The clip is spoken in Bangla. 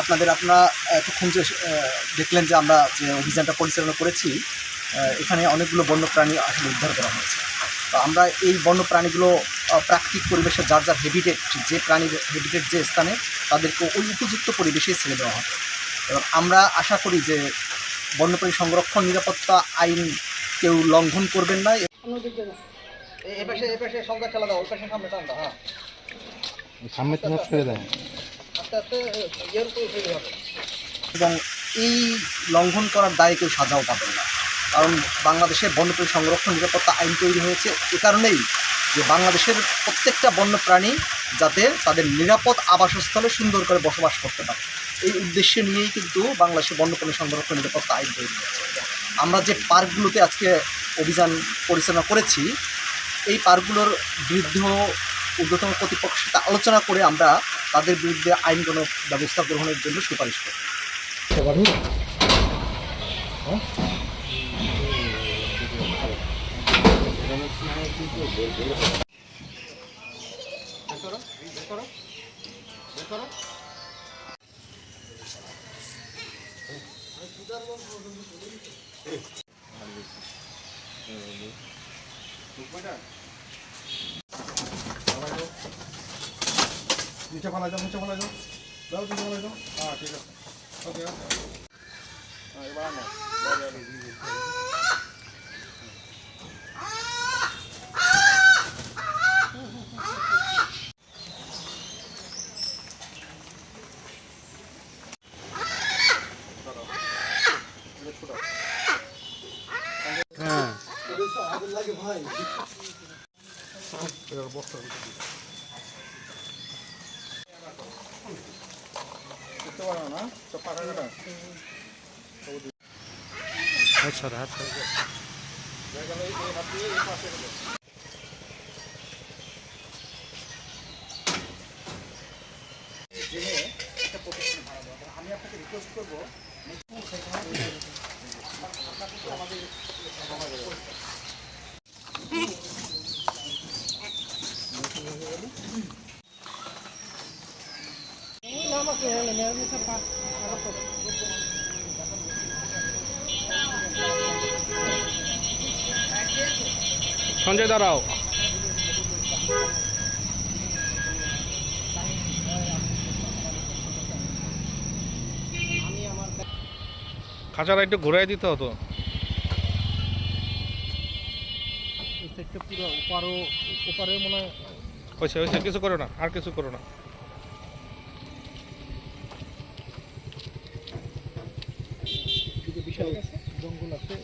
আপনাদের আপনারা এতক্ষণ যে দেখলেন যে আমরা যে অভিযানটা পরিচালনা করেছি এখানে অনেকগুলো বন্যপ্রাণী আসলে উদ্ধার করা হয়েছে। তো আমরা এই বন্যপ্রাণীগুলো প্রাকৃতিক পরিবেশে যার যার হেবিটেট যে প্রাণীর হেবিটেট যে স্থানে, তাদেরকে ওই উপযুক্ত পরিবেশে ছেড়ে দেওয়া হবে। এবং আমরা আশা করি যে বন্যপ্রাণী সংরক্ষণ নিরাপত্তা আইন কেউ লঙ্ঘন করবেন না। এপাশে এপাশে সংখ্যা খেলা দাও ওই পাশে সামনে টানটা হ্যাঁ। সামনে থেকে ছেড়ে দেয়। আস্তে আস্তে ইয়ের উপর উঠে হবে। এবং এই লঙ্ঘন করার দায়ে কেউ সাজাও পাবেন না। কারণ বাংলাদেশে বন্যপ্রাণী সংরক্ষণ নিরাপত্তা আইন তৈরি হয়েছে এ কারণেই যে বাংলাদেশের প্রত্যেকটা বন্যপ্রাণী যাতে তাদের নিরাপদ আবাসস্থলে সুন্দর করে বসবাস করতে পারে। এই উদ্দেশ্য নিয়েই কিন্তু বাংলাদেশে বন্যপ্রাণী সংরক্ষণ নিরাপত্তা আইন তৈরি হয়েছে। আমরা যে পার্কগুলোতে আজকে অভিযান পরিচালনা করেছি এই পার্কগুলোর বিরুদ্ধেও ঊর্ধ্বতন কর্তৃপক্ষের সাথে আলোচনা করে আমরা তাদের বিরুদ্ধে আইনগত ব্যবস্থা গ্রহণের জন্য সুপারিশ করি। নিচে ফেলাই দাও নিচে ফেলাই দাও দাও নিচে ফেলাই দাও হ্যাঁ ঠিক আছে ওকে ওকে এবার বস্তা না তো এই হাত দেওয়া আমি আপনাকে রিকোয়েস্ট করব সঞ্জয় দাঁড়াও। খাঁচাটা একটু ঘুরাই দিতে হতো। পুরো ওপারও ওপারে মনে হয় হয়েছে হয়েছে কিছু করো না আর কিছু করো না। জঙ্গল আছে।